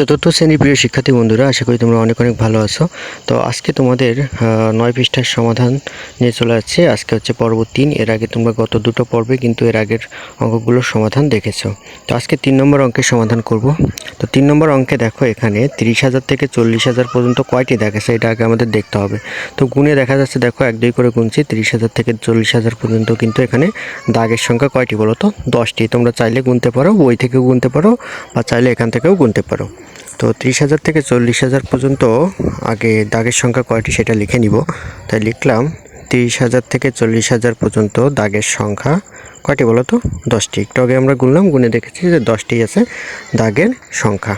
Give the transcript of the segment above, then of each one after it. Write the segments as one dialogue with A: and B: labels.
A: চতুর্থ শ্রেণির প্রিয় শিক্ষার্থী বন্ধুরা, আশা করি তোমরা অনেক অনেক ভালো আছো। তো আজকে তোমাদের নয় পৃষ্ঠার সমাধান নিয়ে চলে আসছে। আজকে হচ্ছে পর্ব তিন। এর আগে তোমরা গত দুটো পর্বে কিন্তু এর আগের অঙ্কগুলোর সমাধান দেখেছ। তো আজকে তিন নম্বর অঙ্কের সমাধান করব। তো তিন নম্বর অঙ্কে দেখো এখানে তিরিশ হাজার থেকে চল্লিশ হাজার পর্যন্ত কয়টি দেখাচ্ছে এটা আগে আমাদের দেখতে হবে। তো গুণে দেখা যাচ্ছে দেখো এক দুই করে গুনছি তিরিশ হাজার থেকে চল্লিশ হাজার পর্যন্ত কিন্তু এখানে দাগের সংখ্যা কয়টি বলো তো? দশটি। তোমরা চাইলে গুনতে পারো, বই থেকেও গুনতে পারো বা চাইলে এখান থেকেও গুনতে পারো। তো ত্রিশ হাজার থেকে চল্লিশ হাজার পর্যন্ত আগে দাগের সংখ্যা কয়টি সেটা লিখে নিব। তাই লিখলাম তিরিশ হাজার থেকে চল্লিশ হাজার পর্যন্ত দাগের সংখ্যা কয়টি বলো তো? দশটি। একটু আগে আমরা গুনলাম, গুনে দেখেছি যে দশটি আছে দাগের সংখ্যা।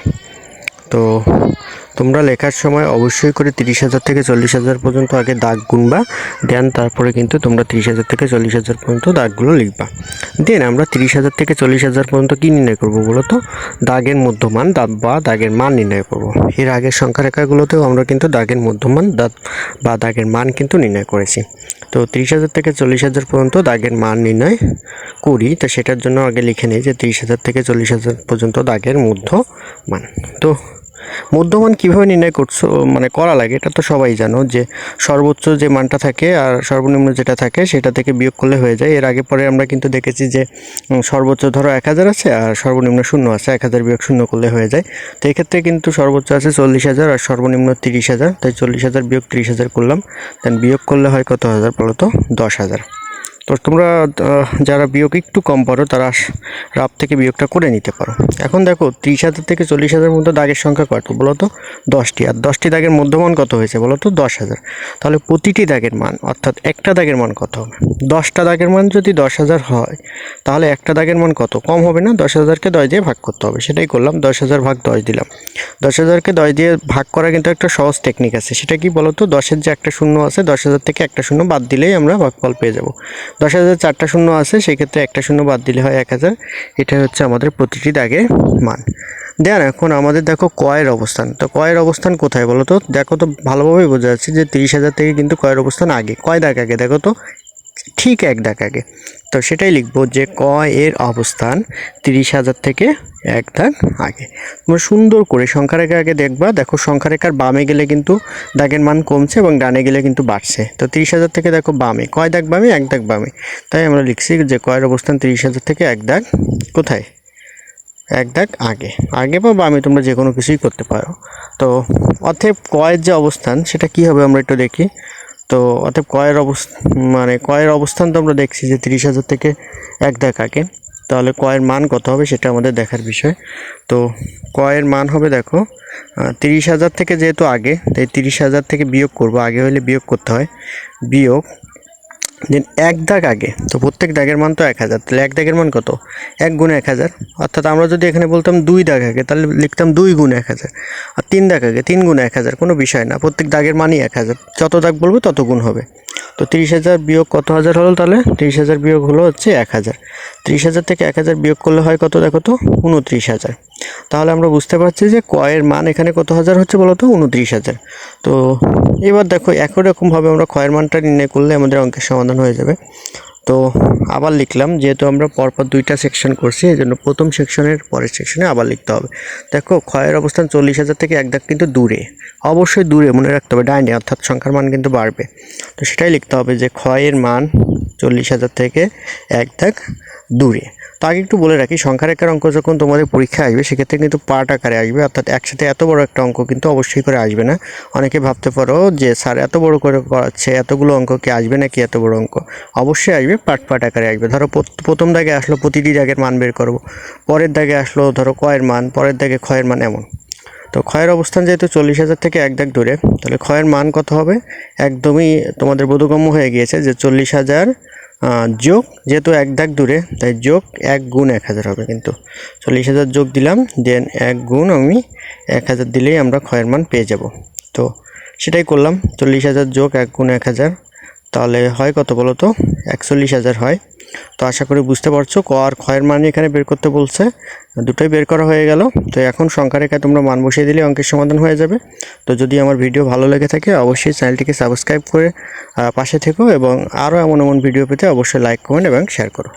A: তো তোমরা লেখার সময় অবশ্যই করে তিরিশ হাজার থেকে চল্লিশ হাজার পর্যন্ত আগে দাগ গুনবা, দেন তারপরে কিন্তু তোমরা তিরিশ হাজার থেকে চল্লিশ হাজার পর্যন্ত দাগগুলো লিখবা। দেন আমরা তিরিশ হাজার থেকে চল্লিশ হাজার পর্যন্ত কী নির্ণয় করব বলো তো? দাগের মধ্যমান দাগ বা দাগের মান নির্ণয় করব। এর আগের সংখ্যা রেখাগুলোতেও আমরা কিন্তু দাগের মধ্যমান দাগ বা দাগের মান কিন্তু নির্ণয় করেছি। তো তিরিশ হাজার থেকে চল্লিশ হাজার পর্যন্ত দাগের মান নির্ণয় করি, তো সেটার জন্য আগে লিখে নিই যে তিরিশ হাজার থেকে চল্লিশ হাজার পর্যন্ত দাগের মধ্য মান তো মধ্যমান কীভাবে নির্ণয় করছ মানে করা লাগে, এটা তো সবাই জানো যে সর্বোচ্চ যে মানটা থাকে আর সর্বনিম্ন যেটা থাকে সেটা থেকে বিয়োগ করলে হয়ে যায়। এর আগে পরে আমরা কিন্তু দেখেছি যে সর্বোচ্চ ধরো এক হাজার আছে আর সর্বনিম্ন শূন্য আছে, এক হাজার বিয়োগ শূন্য করলে হয়ে যায়। তো এক্ষেত্রে কিন্তু সর্বোচ্চ আছে চল্লিশ হাজার আর সর্বনিম্ন তিরিশ হাজার। তাই চল্লিশ হাজার বিয়োগ তিরিশ হাজার করলাম দেন বিয়োগ করলে হয় কত হাজার বলো তো? দশ হাজার। তো তোমরা যারা বিয়োগ একটু কম পারো তারা রাব থেকে বিয়োগটা করে নিতে পারো। এখন দেখো, ত্রিশ হাজার থেকে চল্লিশ হাজারের মধ্যে দাগের সংখ্যা কত? বলো তো, দশটি। আর দশটি দাগের মধ্যমান কত হয়েছে? বলো তো, দশ হাজার। তাহলে প্রতিটি দাগের মান, অর্থাৎ একটা দাগের মান কত হবে? দশটা দাগের মান যদি দশ হাজার হয়, তাহলে একটা দাগের মান কত? কম হবে না? দশ হাজারকে দশ দিয়ে ভাগ করতে হবে। সেটাই করলাম, দশ হাজার ভাগ দশ দিলাম। দশ হাজারকে দশ দিয়ে ভাগ করা কিন্তু একটা সহজ টেকনিক আছে। সেটা কি বলো তো, দশের যে একটা শূন্য আছে, দশ হাজার থেকে একটা শূন্য বাদ দিলেই আমরা ভাগফল পেয়ে যাব। দশ হাজার চারটা শূন্য আছে, সেক্ষেত্রে একটা শূন্য বাদ দিলে হয় এক হাজার। এটাই হচ্ছে আমাদের প্রতিটি দাগের মান। দেন এখন আমাদের দেখো কয়ের অবস্থান। তো কয়ের অবস্থান কোথায় বলো তো? দেখো তো ভালোভাবেই বোঝা যাচ্ছে যে তিরিশ হাজার থেকে কিন্তু কয়ের অবস্থান আগে। কয় দাগ আগে? দেখো তো ঠিক এক দাগ আগে। তো সেটাই লিখব যে ক এর অবস্থান তিরিশ হাজার থেকে এক দাগ আগে। তোমরা সুন্দর করে সংখ্যা রেখা আগে দেখবা। দেখো সংখ্যা রেখার বামে গেলে কিন্তু দাগের মান কমছে এবং ডানে গেলে কিন্তু বাড়ছে। তো তিরিশ হাজার থেকে দেখো বামে। কয় দাগ বামে? এক দাগ বামে। তাই আমরা লিখছি যে কয়ের অবস্থান তিরিশ হাজার থেকে এক দাগ। কোথায়? এক দাগ আগে। আগে বা বামে তোমরা যে কোনো কিছুই করতে পারো। তো অতএব কয়ের যে অবস্থান, সেটা কি হবে আমরা একটু দেখি। তো অতএব কয়ের অবস্থা মানে কয়ের অবস্থান তো আমরা দেখছি যে তিরিশ হাজার থেকে এক দেখাকে আগে। তাহলে কয়ের মান কত হবে সেটা আমাদের দেখার বিষয়। তো কয়ের মান হবে দেখো তিরিশ হাজার থেকে যেহেতু আগে, তাই তিরিশ হাজার থেকে বিয়োগ করব। আগে হলে বিয়োগ করতে হয়। বিয়োগ দেন এক দাগ আগে, তো প্রত্যেক দাগের মান তো এক হাজার, তাহলে এক দাগের মান কত? এক গুণ এক হাজার। অর্থাৎ আমরা যদি এখানে বলতাম দুই দাগ আগে, তাহলে লিখতাম দুই গুণ এক হাজার। আর তিন দাগ আগে, তিন গুণ এক হাজার, কোনো বিষয় না, প্রত্যেক দাগের মানই এক হাজার। যত দাগ বলব তত গুণ হবে। তো তিরিশ হাজার বিয়োগ কত হাজার হলো তাহলে? তিরিশ হাজার বিয়োগ হলো হচ্ছে এক হাজার। তিরিশ হাজার থেকে এক হাজার বিয়োগ করলে হয় কত? দেখো তো, উনত্রিশ হাজার। তাহলে আমরা বুঝতে পারছি যে কয়ের মান এখানে কত হাজার হচ্ছে বলো তো? উনত্রিশ হাজার। তো এবার দেখো একই রকমভাবে আমরা ক্ষয়ের মানটা নির্ণয় করলে আমাদের অঙ্কের সমাধান হয়ে যাবে। তো আবার লিখলাম, যেহেতু আমরা পরপর দুইটা সেকশন করছি, এই জন্য প্রথম সেকশনের পরের সেকশনে আবার লিখতে হবে। দেখো ক্ষয়ের অবস্থান চল্লিশ হাজার থেকে এক দাগ কিন্তু দূরে। অবশ্যই দূরে, মনে রাখতে হবে, ডাইনে, অর্থাৎ সংখ্যার মান কিন্তু বাড়বে। তো সেটাই লিখতে হবে যে ক্ষয়ের মান চল্লিশ হাজার থেকে এক দাগ দূরে। তো আগে একটু বলে রাখি, সংখ্যার রেখার অঙ্ক যখন তোমাদের পরীক্ষা আসবে, সেক্ষেত্রে কিন্তু পার্ট আকারে আসবে, অর্থাৎ একসাথে এত বড় একটা অঙ্ক কিন্তু অবশ্যই করে আসবে না। অনেকে ভাবতে পারো যে, স্যার এত বড় করে করাচ্ছে, এতগুলো অঙ্ক কি আসবে নাকি এত বড় অঙ্ক? অবশ্যই আসবে পার্ট পার্ট আকারে আসবে। ধরো প্রথম দাগে আসলো প্রতিটি দাগের মান বের করব। পরের দাগে আসলো ধরো কয়ের মান, পরের দাগে ক্ষয়ের মান এমন। তো ক্ষয়ের অবস্থান যেহেতু চল্লিশ হাজার থেকে এক দাগ দূরে, তাহলে ক্ষয়ের মান কত হবে? একদমই তোমাদের বোধগম্য হয়ে গিয়েছে যে চল্লিশ হাজার যোগ যেহেতু এক দাগ দূরে, তাই যোগ এক গুণ এক হাজার হবে কিন্তু। চল্লিশ হাজার যোগ দিলাম, দেন এক গুণ আমি এক হাজার দিলেই আমরা ক্ষয়ের মান পেয়ে যাব। তো সেটাই করলাম, চল্লিশ হাজার যোগ এক গুণ এক হাজার তাহলে হয় কত বলো তো? একচল্লিশ হাজার হয়। তো আশা করি বুঝতে পারছ, ক আর ক্ষয়ের মান এখানে বের করতে বলছে। দুটোই বের করা হয়ে গেল। তো এখন সংখ্যা রেখায় তোমরা মান বসিয়ে দিলে অঙ্কের সমাধান হয়ে যাবে। তো যদি আমার ভিডিও ভালো লেগে থাকে, অবশ্যই চ্যানেলটিকে সাবস্ক্রাইব করে পাশে থেকো এবং আরও এমন এমন ভিডিও পেতে অবশ্যই লাইক, কমেন্ট এবং শেয়ার করো।